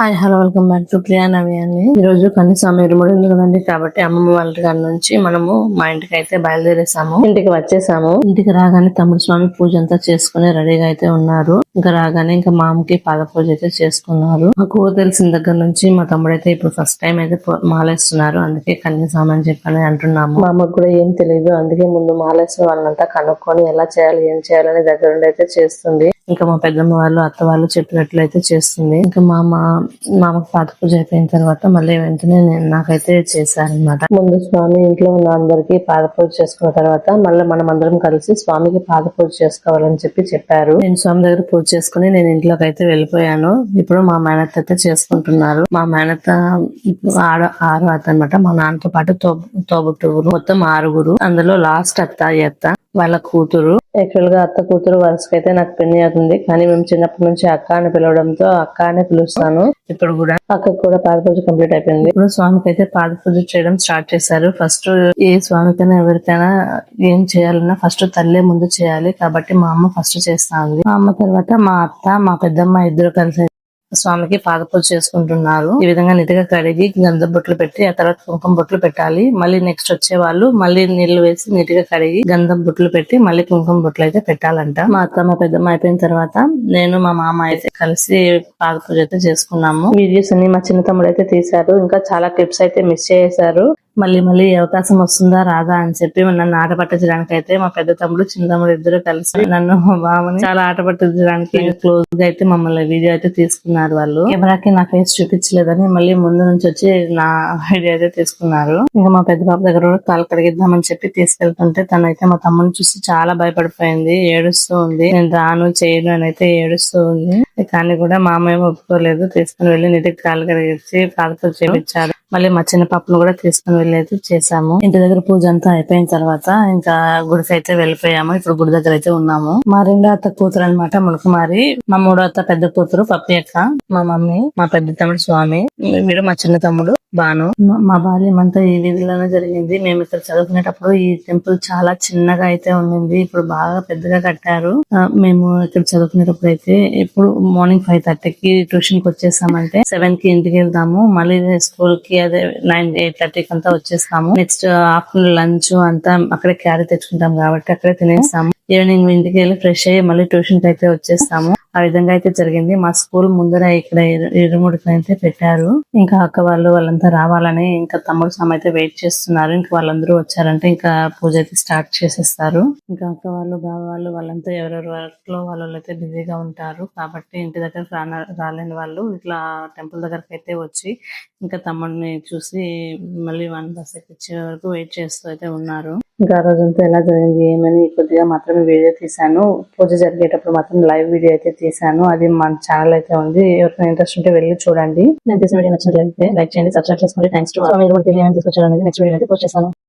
Hi hello welcome back to Priya Navi అని. ఈ రోజు కనీసం ఇరుముడు కదండి. కాబట్టి అమ్మమ్మ వాళ్ళ దగ్గర నుంచి మనము మా ఇంటికి అయితే బయలుదేరేసాము. ఇంటికి వచ్చేసాము. ఇంటికి రాగానే తమ్ముడు స్వామి పూజ అంతా చేసుకుని రెడీగా అయితే ఉన్నారు. ఇంకా రాగానే ఇంకా మామకి పాద పూజ అయితే చేసుకున్నారు. మాకు తెలిసిన దగ్గర నుంచి మా తమ్ముడు అయితే ఇప్పుడు ఫస్ట్ టైం అయితే మాలేస్తున్నారు. అందుకే కనీసం అని చెప్పని అంటున్నాము. మా అమ్మకు కూడా ఏం తెలియదు అందుకే ముందు మాలేసిన వాళ్ళంతా కనుక్కొని ఎలా చేయాలి ఏం చేయాలని దగ్గరుండి అయితే చేస్తుంది. ఇంకా మా పెద్దమ్మ వాళ్ళు అత్త వాళ్ళు చెప్పినట్లు అయితే చేస్తుంది. ఇంకా మా మామకు మా పాత పూజ అయిపోయిన తర్వాత మళ్ళీ వెంటనే నేను నాకైతే చేశారనమాట ముందు స్వామి ఇంట్లో ఉన్న అందరికి పాద పూజ చేసుకున్న తర్వాత మళ్ళీ మనం అందరం కలిసి స్వామికి పాద పూజ చేసుకోవాలని చెప్పి చెప్పారు. నేను స్వామి దగ్గర పూజ చేసుకుని నేను ఇంట్లోకి అయితే వెళ్ళిపోయాను. ఇప్పుడు మా మేనత్త అయితే చేసుకుంటున్నారు. మా మేనత్త ఆడ ఆరు అత్త అనమాట మా నాన్నతో పాటు తో తోబుట్టువురు మొత్తం ఆరుగురు. అందులో లాస్ట్ అత్త ఈ అత్త. వాళ్ళ కూతురు. యాక్చువల్గా అత్త కూతురు వరుసకైతే నాకు పెళ్ళి అవుతుంది. కానీ మేము చిన్నప్పటి నుంచి అక్క అని పిలవడంతో అక్క అనే పిలుస్తాను. ఇప్పుడు కూడా అక్కకు కూడా పాద పూజ కంప్లీట్ అయిపోయింది. ఇప్పుడు స్వామికి అయితే పాద పూజ చేయడం స్టార్ట్ చేశారు. ఫస్ట్ ఏ స్వామికైనా ఎవరికైనా ఏం చేయాలన్నా ఫస్ట్ తల్లే ముందు చేయాలి. కాబట్టి మా అమ్మ ఫస్ట్ చేస్తా ఉంది మా అమ్మ తర్వాత మా అత్త మా పెద్దమ్మ ఇద్దరు కలిసి స్వామికి పాదపూజ చేసుకుంటున్నారు. ఈ విధంగా నీటిగా కడిగి గంధ బొట్లు పెట్టి ఆ తర్వాత కుంకుమ బొట్లు పెట్టాలి. మళ్ళీ నెక్స్ట్ వచ్చే వాళ్ళు మళ్ళీ నీళ్ళు వేసి నీటిగా కడిగి గంధం బొట్లు పెట్టి మళ్ళీ కుంకుమ బొట్లు అయితే పెట్టాలంట. మా అత్త మా పెద్దమ్మ అయిపోయిన తర్వాత నేను మా మామ అయితే కలిసి పాదపూజ అయితే చేసుకున్నాము. వీడియోస్ అన్ని మా చిన్న తమ్ముడు అయితే తీశారు. ఇంకా చాలా క్లిప్స్ అయితే మిస్ చేశారు. మళ్ళీ మళ్ళీ అవకాశం వస్తుందా రాదా అని చెప్పి నన్ను ఆట పట్టించడానికి అయితే మా పెద్ద తమ్ముడు చిన్న తమ్ముడు ఇద్దరు కలిసి నన్ను బామని చాలా ఆట పట్టించడానికి క్లోజ్గా అయితే మమ్మల్ని వీడియో అయితే తీసుకున్నారు వాళ్ళు. కెమెరాకి నా ఫేస్ చూపించలేదని మళ్ళీ ముందు నుంచి వచ్చి నా వీడియో అయితే తీసుకున్నారు. ఇంకా మా పెద్ద బాబు దగ్గర కూడా కాలు కడిగిద్దామని చెప్పి తీసుకెళ్తుంటే తనైతే మా తమ్ముడిని చూసి చాలా భయపడిపోయింది ఏడుస్తూ ఉంది. నేను రాను చేయను అని అయితే ఏడుస్తూ ఉంది. కానీ కూడా మా అమ్మ ఏమో ఒప్పుకోలేదు. తీసుకుని వెళ్ళి నీటికి కాలు కడిగించి కాలుతో చేపించారు మళ్ళీ మా చిన్న పాపను కూడా తీసుకుని వెళ్ళి చేసాము ఇంటి దగ్గర పూజ అంతా అయిపోయిన తర్వాత ఇంకా గుడికి అయితే వెళ్ళిపోయాము. ఇప్పుడు గుడి దగ్గర అయితే ఉన్నాము. మా రెండో అత్త కూతురు అనమాట మునుకుమారి. మా మూడో అత్త పెద్ద కూతురు పప్పి అక్క మా మమ్మీ మా పెద్ద తమ్ముడు స్వామి వీడు మా చిన్న తమ్ముడు బాను మా- బాల్యం అంతా ఈ వీధిలోనే జరిగింది. మేము ఇక్కడ చదువుకునేటప్పుడు ఈ టెంపుల్ చాలా చిన్నగా అయితే ఉండింది. ఇప్పుడు బాగా పెద్దగా కట్టారు. మేము ఇక్కడ చదువుకునేటప్పుడు అయితే ఇప్పుడు మార్నింగ్ ఫైవ్ థర్టీకి ట్యూషన్కి వచ్చేసామంటే సెవెన్కి ఇంటికి వెళ్తాము మళ్ళీ స్కూల్కి అదే నైన్ ఎయిట్ థర్టీకి అంతా వచ్చేస్తాము. నెక్స్ట్ ఆఫ్టర్నూన్ లంచ్ అంతా అక్కడే క్యారీ తెచ్చుకుంటాం కాబట్టి అక్కడే తినేస్తాము. ఈవినింగ్ ఇంటికి వెళ్ళి ఫ్రెష్ అయ్యి మళ్ళీ ట్యూషన్కి అయితే వచ్చేస్తాము. ఆ విధంగా అయితే జరిగింది. మా స్కూల్ ముందర ఇక్కడ ఇరుముడికి అయితే పెట్టారు. ఇంకా అక్క వాళ్ళు వాళ్ళంతా రావాలని ఇంకా తమ్ముడు స్వామి అయితే వెయిట్ చేస్తున్నారు. ఇంకా వాళ్ళందరూ వచ్చారంటే ఇంకా పూజ అయితే స్టార్ట్ చేసేస్తారు. ఇంకా అక్క వాళ్ళు బావ వాళ్ళు వాళ్ళంతా ఎవరెవరి వర్క్లో వాళ్ళు అయితే బిజీగా ఉంటారు. కాబట్టి ఇంటి దగ్గర రాలేని వాళ్ళు ఇట్లా టెంపుల్ దగ్గరకు అయితే వచ్చి ఇంకా తమ్ముడిని చూసి మళ్ళీ వన్ బస్ ఎక్కించే వరకు వెయిట్ చేస్తూ అయితే ఉన్నారు. ఇంకా ఆ రోజంతా ఎలా జరిగింది ఏమని కొద్దిగా మాత్రమే వీడియో తీసాను పూజ జరిగేటప్పుడు మాత్రం లైవ్ వీడియో అయితే తీసాను అది మన ఛానల్ అయితే ఉంది. ఎవరికైనా ఇంట్రెస్ట్ ఉంటే వెళ్ళి చూడండి. నేను తీసిన వీడియో నచ్చినట్లయితే లైక్ చేయండి సబ్స్క్రైబ్ చేసుకోండి. థ్యాంక్స్ టు తీసుకొచ్చారు నెక్స్ట్ వీడియో అయితే పోస్ట్ చేస్తాను.